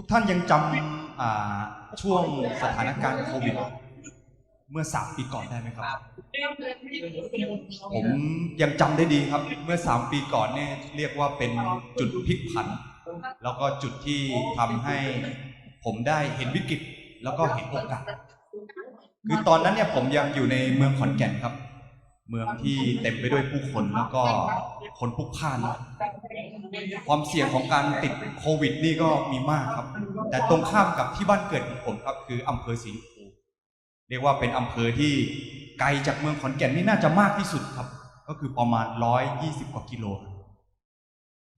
ทุกท่านยังจำช่วงสถานการณ์โควิดเมื่อสามปีก่อนได้ไหมครับ ผมยังจำได้ดีครับ เมื่อสามปีก่อนเนี่ยเรียกว่าเป็นจุดพลิกผัน แล้วก็จุดที่ทำให้ผมได้เห็นวิกฤตแล้วก็เห็นโอกาส คือตอนนั้นเนี่ยผมยังอยู่ในเมืองขอนแก่นครับ เมืองที่เต็มไปด้วยผู้คนแล้วก็คนพลุกพล่าน ความเสี่ยงของการติดโควิดนี่ก็มีมากครับ แต่ตรงข้ามกับที่บ้านเกิดของผมครับ คืออำเภอศรีชมพูเรียกว่าเป็นอำเภอที่ไกลจากเมืองขอนแก่นนี่น่าจะมากที่สุดครับ ก็คือประมาณ120กว่ากิโลครับ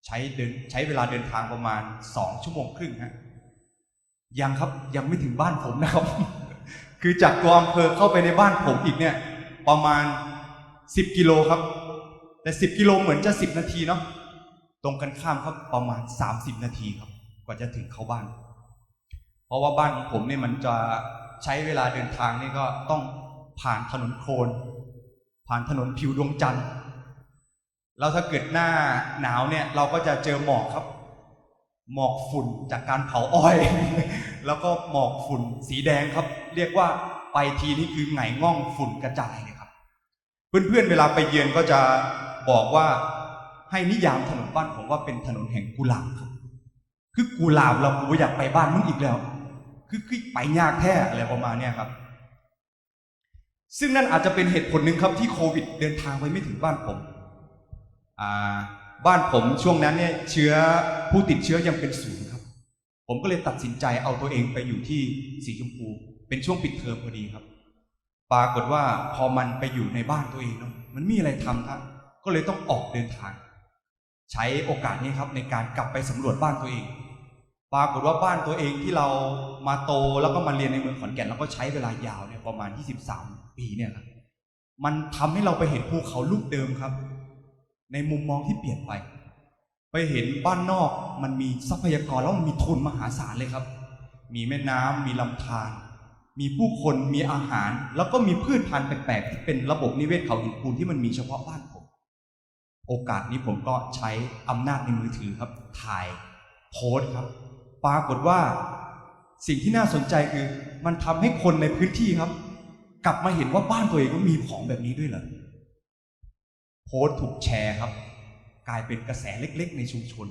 ใช้เดินใช้เวลาเดินทางประมาณ2ชั่วโมงครึ่งฮะยังครับยังไม่ถึงบ้านผมนะครับ คือจากตัวอำเภอเข้าไปในบ้านผมอีกเนี่ย ประมาณ10กิโลครับ แต่10กิโลเหมือนจะ10นาทีเนาะ ตรงกันข้ามครับประมาณ 30 นาทีครับ กว่าจะถึงเข้าบ้าน เพราะว่าบ้านของผมเนี่ยมันจะใช้เวลาเดินทางนี่ก็ต้องผ่านถนนโคลนผ่านถนนผิวดวงจันทร์แล้วถ้าเกิดหน้าหนาวเนี่ย เราก็จะเจอหมอกครับ หมอกฝุ่นจากการเผาอ้อย แล้วก็หมอกฝุ่นสีแดงครับ เรียกว่าไปทีนี่คือไงง่องฝุ่นกระจายเลยครับ เพื่อนๆเวลาไปเยือนก็จะบอกว่า ให้นิยามถนนบ้านผมว่าเป็นถนนแห่งกุหลาบครับคือกุหลาบเรากูอยากไปบ้านมึงอีกแล้ว คือคือไปยากแท้อะไรประมาณเนี้ยครับ ซึ่งนั่นอาจจะเป็นเหตุผลหนึ่งครับที่โควิด เดินทางไปไม่ถึงบ้านผมอ่าบ้านผมช่วงนั้นเนี่ยเชื้อผู้ติดเชื้อยังเป็นศูนย์ครับ ผมก็เลยตัดสินใจเอาตัวเองไปอยู่ที่สีชมพู เป็นช่วงปิดเทอมพอดีครับ ปรากฏว่าพอมันไปอยู่ในบ้านตัวเองเนาะมันมีอะไรทำครับก็เลยต้องออกเดินทาง ใช้โอกาสนี้ครับในการกลับไปสำรวจบ้านตัวเอง ปรากฏว่าบ้านตัวเองที่เรามาโตแล้วก็มาเรียนในเมืองขอนแก่น แล้วก็ใช้เวลายาวเนี่ยประมาณ 23 ปีเนี่ยครับมันทำให้เราไปเห็นภูเขาลูกเดิมครับ ในมุมมองที่เปลี่ยนไป ไปเห็นบ้านนอกมันมีทรัพยากรแล้วมันมีทุนมหาศาลเลยครับ มีแม่น้ำมีลำธารมีผู้คนมีอาหาร แล้วก็มีพืชพันธุ์แปลกๆที่เป็นระบบนิเวศเขาหินปูนที่มันมีเฉพาะบ้าน โอกาสนี้ผมก็ใช้อำนาจในมือถือครับ ถ่ายโพสครับ ปรากฏว่าสิ่งที่น่าสนใจคือ มันทำให้คนในพื้นที่ครับ กลับมาเห็นว่าบ้านตัวเองก็มีของแบบนี้ด้วยเหรอโพสถูกแชร์ครับ กลายเป็นกระแสเล็ก ๆ ในชุมชน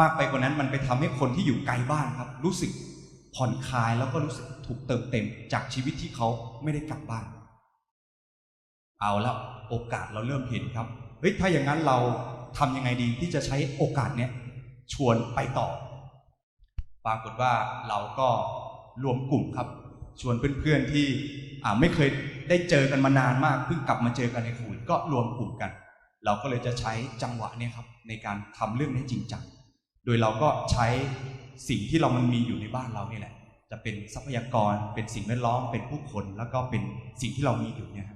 มากไปกว่านั้นมันไปทำให้คนที่อยู่ไกลบ้านครับ รู้สึกผ่อนคลายแล้วก็รู้สึกถูกเติมเต็มจากชีวิตที่เขาไม่ได้กลับบ้าน เอาล้วโอกาสเราเริ่มเห็นครับ เฮ้ยถ้าอย่างนั้นเราทำยังไงดีที่จะใช้โอกาสเนี้ยชวนไปต่อ ปรากฏว่าเราก็รวมกลุ่มครับ ชวนเพื่อนๆที่อ่าไม่เคยได้เจอกันมานานมากเพิ่งกลับมาเจอกันในควิดก็รวมกลุ่มกัน เราก็เลยจะใช้จังหวะเนี้ครับในการทำเรื่องนี้จริงจังโดยเราก็ใช้สิ่งที่เรามันมีอยู่ในบ้านเรานี่แหละ จะเป็นทรัพยากรเป็นสิ่งแวดล้อมเป็นผู้คน แล้วก็เป็นสิ่งที่เรามีอยู่เนี่ย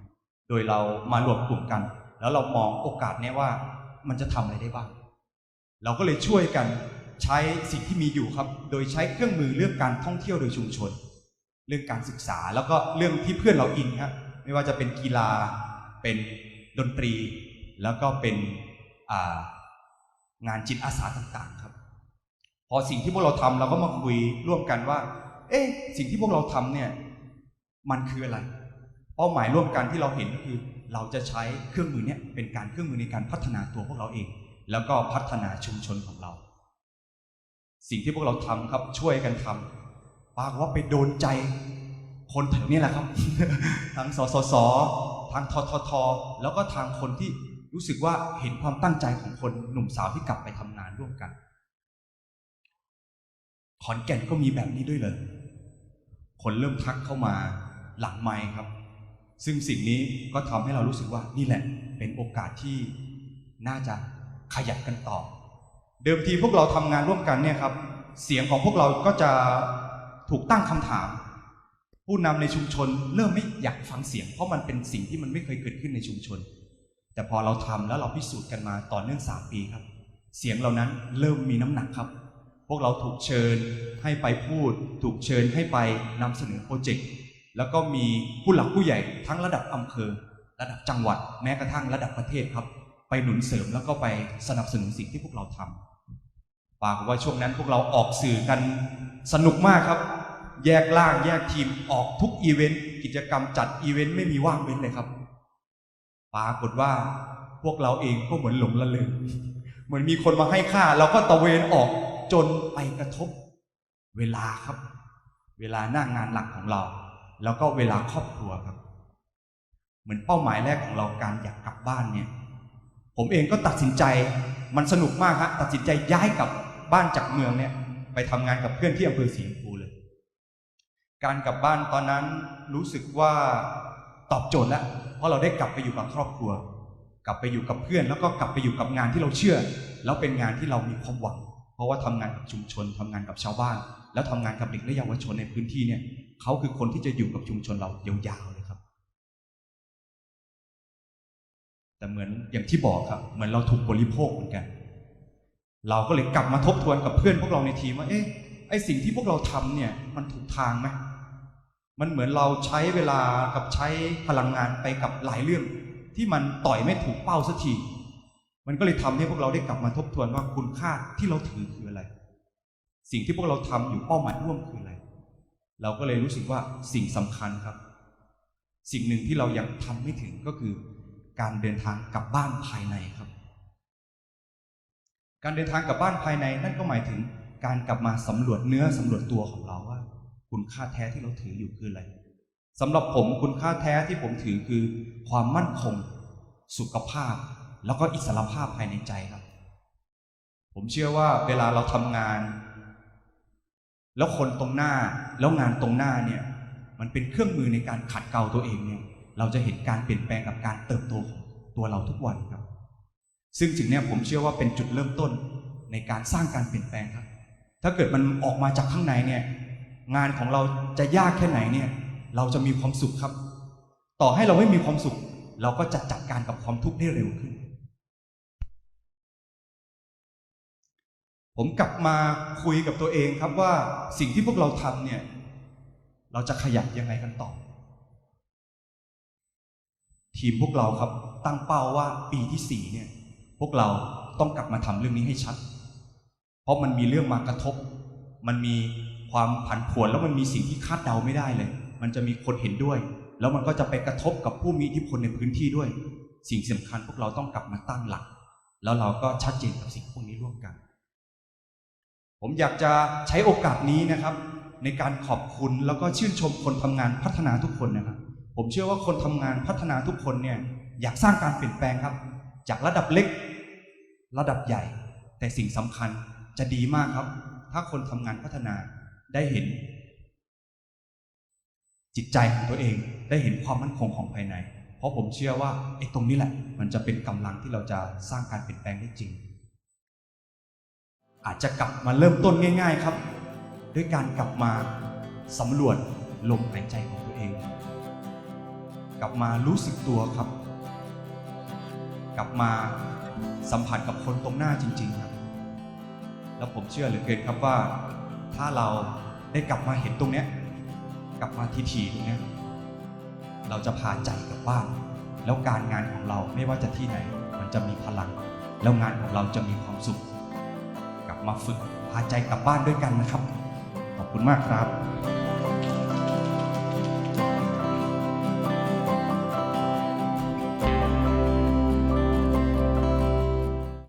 โดยเรามารวมกลุ่มกัน แล้วเรามองโอกาสเนี้ว่ามันจะทำอะไรได้บ้าง เราก็เลยช่วยกันใช้สิ่งที่มีอยู่ครับ โดยใช้เครื่องมือเรื่องการท่องเที่ยวโดยชุมชน เรื่องการศึกษาแล้วก็เรื่องที่เพื่อนเราอินครับไม่ว่าจะเป็นกีฬาเป็นดนตรี แล้วก็เป็นงานจิตอาสาต่างๆครับ พอสิ่งที่พวกเราทำเราก็มาคุยร่วมกันว่า เอ๊ะสิ่งที่พวกเราทำเนี่ยมันคืออะไร เป้าหมายร่วมกันที่เราเห็นก็คือ เราจะใช้เครื่องมือเนี่ยเป็นการเครื่องมือในการพัฒนาตัวพวกเราเอง แล้วก็พัฒนาชุมชนของเรา สิ่งที่พวกเราทำครับช่วยกันทำปากว่าไปโดนใจคนแถวนี้แหละครับ ทั้งสสสทางททท แล้วก็ทางคนที่รู้สึกว่าเห็นความตั้งใจของคนหนุ่มสาวที่กลับไปทำงานร่วมกัน ขอนแก่นก็มีแบบนี้ด้วยเลย คนเริ่มทักเข้ามาหลังไมค์ครับ ซึ่งสิ่งนี้ก็ทำให้เรารู้สึกว่านี่แหละเป็นโอกาสที่น่าจะขยับกันต่อ เดิมทีพวกเราทำงานร่วมกันเนี่ยครับ เสียงของพวกเราก็จะถูกตั้งคำถาม ผู้นำในชุมชนเริ่มไม่อยากฟังเสียง เพราะมันเป็นสิ่งที่มันไม่เคยเกิดขึ้นในชุมชน แต่พอเราทำแล้วเราพิสูจน์กันมาต่อเนื่องสามปีครับ เสียงเหล่านั้นเริ่มมีน้ำหนักครับ พวกเราถูกเชิญให้ไปพูด ถูกเชิญให้ไปนำเสนอโปรเจกต์ แล้วก็มีผู้หลักผู้ใหญ่ทั้งระดับอำเภอ ระดับจังหวัด แม้กระทั่งระดับประเทศครับ ไปหนุนเสริมแล้วก็ไปสนับสนุนสิ่งที่พวกเราทปากว่าช่วงนั้นพวกเราออกสื่อกันสนุกมากครับ แยกล่างแยกทีมออกทุกอีเวนต์กิจกรรมจัดอีเวนต์ไม่มีว่างเว้นเลยครับ ปรากฏว่าพวกเราเองก็เหมือนหลงละเลยเหมือนมีคนมาให้ค่า เราก็ตะเวนออกจนไปกระทบ เวลาครับ เวลาหน้างานหลักของเรา แล้วก็เวลาครอบครัวครับ เหมือนเป้าหมายแรกของเราการอยากกลับบ้านเนี่ย ผมเองก็ตัดสินใจมันสนุกมากฮะตัดสินใจย้ายกลับบ้านจากเมืองเนี่ย ไปทำงานกับเพื่อนที่อำเภอสีชมพูเลย การกลับบ้านตอนนั้นรู้สึกว่าตอบโจทย์แล้วเพราะเราได้กลับไปอยู่กับครอบครัว กลับไปอยู่กับเพื่อน แล้วก็กลับไปอยู่กับงานที่เราเชื่อ แล้วเป็นงานที่เรามีความหวัง เพราะว่าทำงานกับชุมชนทำงานกับชาวบ้าน แล้วทำงานกับเด็กและเยาวชนในพื้นที่เนี่ย เขาคือคนที่จะอยู่กับชุมชนเรายาวๆเลยครับ แต่เหมือนอย่างที่บอกครับ เหมือนเราถูกบริโภคเหมือนกัน เราก็เลยกลับมาทบทวนกับเพื่อนพวกเราในทีมว่าเอ๊ะไอสิ่งที่พวกเราทำเนี่ย มันถูกทางไหมมันเหมือนเราใช้เวลากับใช้พลังงานไปกับหลายเรื่อง ที่มันต่อยไม่ถูกเป้าสักทีมันก็เลยทำให้พวกเราได้กลับมาทบทวนว่าคุณค่าที่เราถือคืออะไร สิ่งที่พวกเราทำอยู่เป้าหมายร่วมคืออะไร เราก็เลยรู้สึกว่าสิ่งสำคัญครับ สิ่งหนึ่งที่เรายังทำไม่ถึงก็คือ การเดินทางกลับบ้านภายในครับ การเดินทางกลับบ้านภายในนั่นก็หมายถึงการกลับมาสำรวจเนื้อสำรวจตัวของเราว่า คุณค่าแท้ที่เราถืออยู่คืออะไรสำหรับผมคุณค่าแท้ที่ผมถือคือ ความมั่นคง สุขภาพ แล้วก็อิสรภาพภายในใจครับ ผมเชื่อว่าเวลาเราทำงาน แล้วคนตรงหน้าแล้วงานตรงหน้าเนี่ยมันเป็นเครื่องมือในการขัดเกลาตัวเองเนี่ยเราจะเห็นการเปลี่ยนแปลงกับการเติบโตของตัวเราทุกวันครับ ซึ่งสิ่งเนี้ยผมเชื่อว่าเป็นจุดเริ่มต้นในการสร้างการเปลี่ยนแปลงครับ ถ้าเกิดมันออกมาจากข้างในเนี่ยงานของเราจะยากแค่ไหนเนี่ยเราจะมีความสุขครับ ต่อให้เราไม่มีความสุข เราก็จะจัดการกับความทุกข์ได้เร็วขึ้น ผมกลับมาคุยกับตัวเองครับว่าสิ่งที่พวกเราทำเนี่ย เราจะขยับยังไงกันต่อ ทีมพวกเราครับตั้งเป้าว่าปีที่สี่เนี่ย พวกเราต้องกลับมาทำเรื่องนี้ให้ชัด เพราะมันมีเรื่องมากระทบ มันมีความผันผวนแล้วมันมีสิ่งที่คาดเดาไม่ได้เลย มันจะมีคนเห็นด้วย แล้วมันก็จะไปกระทบกับผู้มีอิทธิพลในพื้นที่ด้วย สิ่งสำคัญพวกเราต้องกลับมาตั้งหลัก แล้วเราก็ชัดเจนกับสิ่งพวกนี้ร่วมกัน ผมอยากจะใช้โอกาสนี้นะครับ ในการขอบคุณแล้วก็ชื่นชมคนทำงานพัฒนาทุกคนนะครับ ผมเชื่อว่าคนทำงานพัฒนาทุกคนเนี่ยอยากสร้างการเปลี่ยนแปลงครับ จากระดับเล็ก ระดับใหญ่ แต่สิ่งสำคัญจะดีมากครับ ถ้าคนทำงานพัฒนาได้เห็น จิตใจของตัวเองได้เห็นความมั่นคงของภายใน เพราะผมเชื่อว่าไอ้ตรงนี้แหละ มันจะเป็นกำลังที่เราจะสร้างการเปลี่ยนแปลงได้จริง อาจจะกลับมาเริ่มต้นง่าย ๆครับ ด้วยการกลับมาสำรวจลมหายใจของตัวเอง กลับมารู้สึกตัวครับ กลับมาสัมผัสกับคนตรงหน้าจริง ๆ ครับ แล้วผมเชื่อเหลือเกินครับว่า ถ้าเราได้กลับมาเห็นตรงเนี้ยกลับมาทีทีตรงเนี้ยเราจะพาใจกลับบ้าน แล้วการงานของเราไม่ว่าจะที่ไหน มันจะมีพลัง แล้วงานของเราจะมีความสุข มาฝึกพาใจกลับบ้านด้วยกันนะครับ ขอบคุณมากครับ